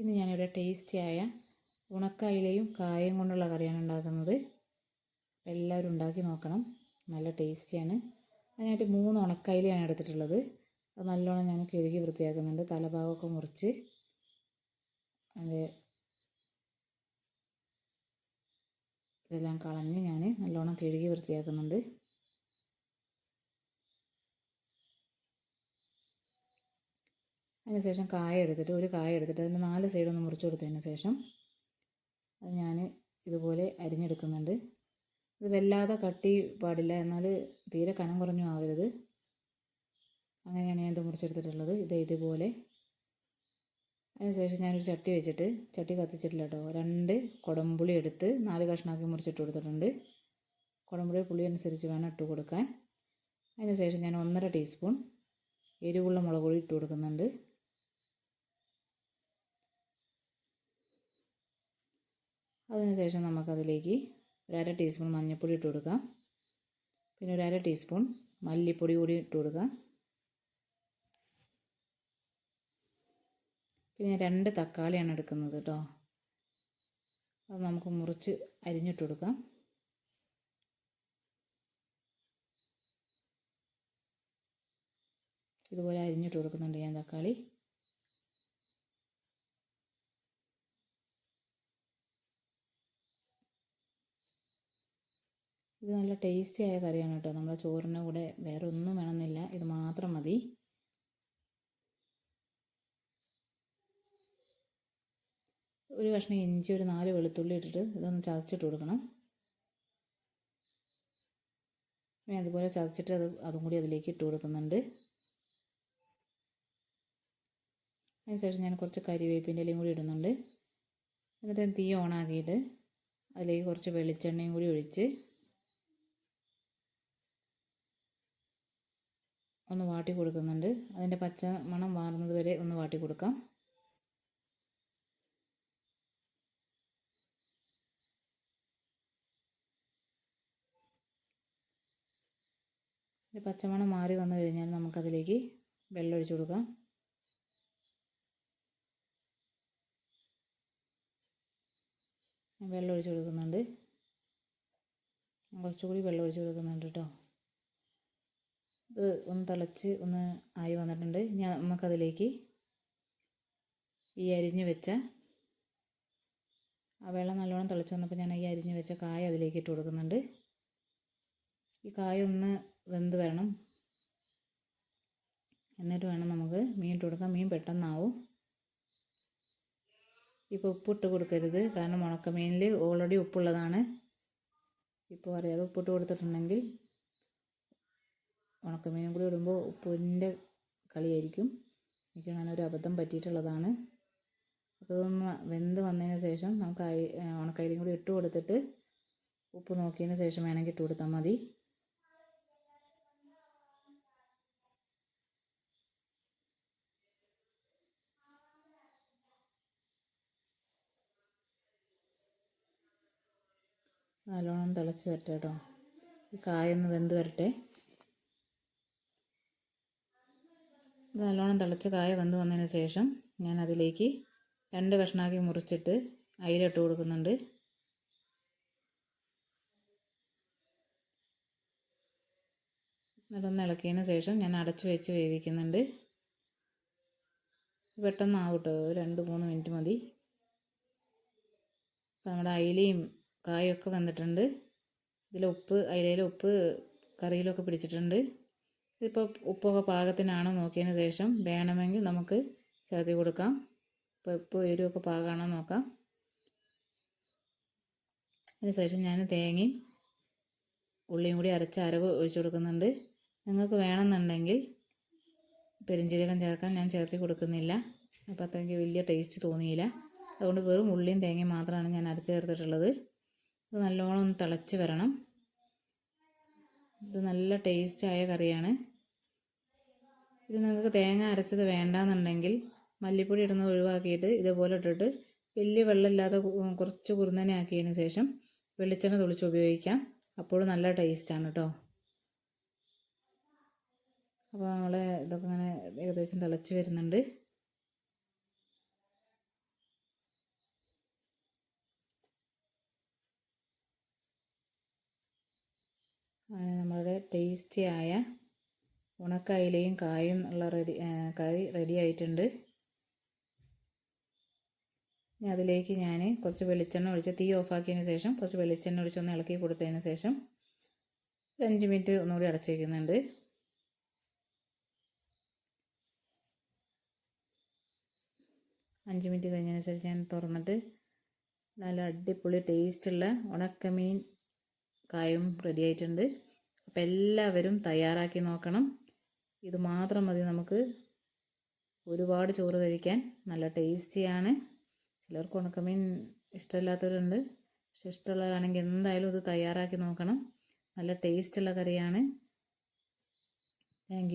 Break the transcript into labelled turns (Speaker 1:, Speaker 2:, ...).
Speaker 1: ഇന്ന് ഞാനിവിടെ ടേസ്റ്റിയായ ഉണക്കയിലയും കായയും കൊണ്ടുള്ള കറിയാണ് ഉണ്ടാക്കുന്നത്. എല്ലാവരും ഉണ്ടാക്കി നോക്കണം. നല്ല ടേസ്റ്റിയാണ്. അതിനായിട്ട് മൂന്ന് ഉണക്കയിലയാണ് എടുത്തിട്ടുള്ളത്. അത് നല്ലോണം ഞാൻ കഴുകി വൃത്തിയാക്കുന്നുണ്ട്. തലഭാഗമൊക്കെ മുറിച്ച് അത് ഇതെല്ലാം കളഞ്ഞ് ഞാൻ നല്ലോണം കഴുകി വൃത്തിയാക്കുന്നുണ്ട്. അതിന് ശേഷം കായ എടുത്തിട്ട് ഒരു കായ എടുത്തിട്ട് അതിന്റെ നാല് സൈഡൊന്ന് മുറിച്ച് കൊടുത്തതിന് ശേഷം അത് ഞാൻ ഇതുപോലെ അരിഞ്ഞെടുക്കുന്നുണ്ട്. ഇത് വല്ലാതെ കട്ടി പാടില്ല എന്നാൽ തീരെ കനം കുറഞ്ഞു ആവരുത്. അങ്ങനെയാണ് ഞാൻ ഇത് മുറിച്ചെടുത്തിട്ടുള്ളത്. ഇത് ഇതുപോലെ. അതിനുശേഷം ഞാനൊരു ചട്ടി വെച്ചിട്ട് ചട്ടി കത്തിച്ചിട്ടില്ല കേട്ടോ. രണ്ട് കുടംപുളി എടുത്ത് നാല് കഷ്ണമാക്കി മുറിച്ചിട്ട് കൊടുത്തിട്ടുണ്ട്. കുടംപുളി പുളി അനുസരിച്ച് വേണം ഇട്ട് കൊടുക്കാൻ. അതിനുശേഷം ഞാൻ ഒന്നര ടീസ്പൂൺ എരിവുള്ള മുളക് പൊടി ഇട്ട് കൊടുക്കുന്നുണ്ട്. അതിനുശേഷം നമുക്കതിലേക്ക് ഒരു ടീസ്പൂൺ മഞ്ഞൾപ്പൊടി ഇട്ട് കൊടുക്കാം. പിന്നെ ഒരു അര ടീസ്പൂൺ മല്ലിപ്പൊടി കൂടി ഇട്ട് കൊടുക്കാം. പിന്നെ രണ്ട് തക്കാളിയാണ് എടുക്കുന്നത് കേട്ടോ. അത് നമുക്ക് മുറിച്ച് അരിഞ്ഞിട്ട് കൊടുക്കാം. ഇതുപോലെ അരിഞ്ഞിട്ട് കൊടുക്കുന്നുണ്ട് ഞാൻ തക്കാളി. ഇത് നല്ല ടേസ്റ്റി ആയ കറിയാണ് കേട്ടോ. നമ്മുടെ ചോറിന്റെ കൂടെ വേറെ ഒന്നും വേണമെന്നില്ല. ഇത് മാത്രം മതി. ഒരു കഷ്ണം ഇഞ്ചി ഒരു നാല് വെളുത്തുള്ളി ഇട്ടിട്ട് ഇതൊന്ന് ചതച്ചിട്ട് കൊടുക്കണം. പിന്നെ അതുപോലെ ചതച്ചിട്ട് അത് അതും കൂടി അതിലേക്ക് ഇട്ട് കൊടുക്കുന്നുണ്ട്. അതിനുശേഷം ഞാൻ കുറച്ച് കരിവേപ്പിന്റെ ഇലയും കൂടി ഇടുന്നുണ്ട്. എന്നിട്ട് തീ ഓണാക്കിയിട്ട് അതിലേക്ക് കുറച്ച് വെളിച്ചെണ്ണയും കൂടി ഒഴിച്ച് ഒന്ന് വാട്ടി കൊടുക്കുന്നുണ്ട്. അതിന്റെ പച്ച മണം മാറുന്നത് വരെ ഒന്ന് വാട്ടി കൊടുക്കാം. പച്ചമണം മാറി വന്നു കഴിഞ്ഞാൽ നമുക്കതിലേക്ക് വെള്ളം ഒഴിച്ചു കൊടുക്കാം. വെള്ളം ഒഴിച്ച് കൊടുക്കുന്നുണ്ട്. കുറച്ചുകൂടി വെള്ളം ഒഴിച്ച് കൊടുക്കുന്നുണ്ട് കേട്ടോ. ഇത് ഒന്ന് തിളച്ച് ഒന്ന് ആയി വന്നിട്ടുണ്ട്. ഞാൻ നമുക്കതിലേക്ക് ഈ അരിഞ്ഞു വെച്ച ആ വെള്ളം നല്ലോണം തിളച്ച് വന്നപ്പോൾ ഞാൻ ഈ അരിഞ്ഞ് വെച്ച കായ അതിലേക്ക് ഇട്ട് കൊടുക്കുന്നുണ്ട്. ഈ കായ ഒന്ന് വെന്ത് വരണം. എന്നിട്ട് വേണം നമുക്ക് മീൻ ഇട്ട് കൊടുക്കാം മീൻ പെട്ടെന്നാവും. ഇപ്പോൾ ഉപ്പിട്ട് കൊടുക്കരുത്. കാരണം ഉണക്കമീനിൽ ഓൾറെഡി ഉപ്പുള്ളതാണ്. ഇപ്പോൾ അറിയാതെ ഉപ്പിട്ട് കൊടുത്തിട്ടുണ്ടെങ്കിൽ ഉണക്കമീനും കൂടി ഇടുമ്പോൾ ഉപ്പിന്റെ കളിയായിരിക്കും. എനിക്ക് അങ്ങനെ ഒരു അബദ്ധം പറ്റിയിട്ടുള്ളതാണ്. അപ്പോൾ ഇതൊന്ന് വെന്ത് വന്നതിന് ശേഷം നമുക്ക് ഉണക്കയിലും കൂടി ഇട്ട് കൊടുത്തിട്ട് ഉപ്പ് നോക്കിയതിന് ശേഷം വേണമെങ്കിൽ ഇട്ട് കൊടുത്താൽ മതി. നല്ലോണം തിളച്ച് വരട്ടെ കേട്ടോ. ഈ കായൊന്ന് വെന്ത് വരട്ടെ. ഇത് നല്ലോണം തിളച്ച് കായ വെന്ത് വന്നതിന് ശേഷം ഞാൻ അതിലേക്ക് രണ്ട് കഷ്ണാക്കി മുറിച്ചിട്ട് അയിലിട്ട് കൊടുക്കുന്നുണ്ട്. എന്നിട്ടൊന്ന് ഇളക്കിയതിന് ശേഷം ഞാൻ അടച്ചു വെച്ച് വേവിക്കുന്നുണ്ട്. പെട്ടെന്നാവട്ടോ രണ്ട് മൂന്ന് മിനിറ്റ് മതി. നമ്മുടെ അയിലയും കായൊക്കെ വന്നിട്ടുണ്ട്. ഇതിൽ ഉപ്പ് ഉപ്പ് കറിയിലൊക്കെ പിടിച്ചിട്ടുണ്ട്. ഇതിപ്പോൾ ഉപ്പൊക്കെ പാകത്തിനാണോ നോക്കിയതിന് ശേഷം വേണമെങ്കിൽ നമുക്ക് ചേർത്തി കൊടുക്കാം. ഇപ്പോൾ ഉപ്പ് എരിവൊക്കെ പാകമാണോ നോക്കാം. അതിന് ശേഷം ഞാൻ തേങ്ങയും ഉള്ളിയും കൂടി അരച്ച അരവ് ഒഴിച്ചു കൊടുക്കുന്നുണ്ട്. നിങ്ങൾക്ക് വേണമെന്നുണ്ടെങ്കിൽ പെരിഞ്ചീരകം ചേർക്കാൻ ഞാൻ ചേർത്തി കൊടുക്കുന്നില്ല. അപ്പോൾ അത്രയ്ക്ക് വലിയ ടേസ്റ്റ് തോന്നിയില്ല. അതുകൊണ്ട് വെറും ഉള്ളിയും തേങ്ങയും മാത്രമാണ് ഞാൻ അരച്ച് ചേർത്തിട്ടുള്ളത്. ഇത് നല്ലോണം ഒന്ന് തിളച്ച് വരണം. ഇത് നല്ല ടേസ്റ്റായ കറിയാണ്. ഇത് നിങ്ങൾക്ക് തേങ്ങ അരച്ചത് വേണ്ടാന്നുണ്ടെങ്കിൽ മല്ലിപ്പൊടി ഇടുന്നത് ഒഴിവാക്കിയിട്ട് ഇതുപോലെ ഇട്ടിട്ട് വലിയ വെള്ളമില്ലാതെ കുറച്ച് കുറുന്നനെ ആക്കിയതിന് ശേഷം വെളിച്ചെണ്ണ തുളിച്ച് ഉപയോഗിക്കാം. അപ്പോൾ നല്ല ടേസ്റ്റാണ് കേട്ടോ അപ്പോൾ നമ്മൾ ഇതൊക്കെ ഇങ്ങനെ ഏകദേശം തിളച്ച് വരുന്നുണ്ട്. അങ്ങനെ നമ്മളുടെ ടേസ്റ്റിയായ ഉണക്കയിലയും കായും ഉള്ള റെഡി കറി റെഡി ആയിട്ടുണ്ട്. ഇനി അതിലേക്ക് ഞാൻ കുറച്ച് വെളിച്ചെണ്ണ ഒഴിച്ച് തീ ഓഫാക്കിയതിന് ശേഷം കുറച്ച് വെളിച്ചെണ്ണ ഒഴിച്ചൊന്ന് ഇളക്കി കൊടുത്തതിന് ശേഷം ഒരു അഞ്ച് മിനിറ്റ് ഒന്നുകൂടി അടച്ചിരിക്കുന്നുണ്ട്. അഞ്ച് മിനിറ്റ് കഴിഞ്ഞതിനനുസരിച്ച് ഞാൻ തുറന്നിട്ട് നല്ല അടിപൊളി ടേസ്റ്റുള്ള ഉണക്കമീൻ കായും റെഡി ആയിട്ടുണ്ട്. അപ്പോൾ എല്ലാവരും തയ്യാറാക്കി നോക്കണം. ഇത് മാത്രം മതി നമുക്ക്. ഒരുപാട് ചോറ് കഴിക്കാൻ നല്ല ടേസ്റ്റിയാണ്. ചിലർക്ക് ഉണക്കമീൻ ഇഷ്ടമില്ലാത്തവരുണ്ട്. പക്ഷെ ഇഷ്ടമുള്ളവരാണെങ്കിൽ എന്തായാലും ഇത് തയ്യാറാക്കി നോക്കണം. നല്ല ടേസ്റ്റുള്ള കറിയാണ്. താങ്ക്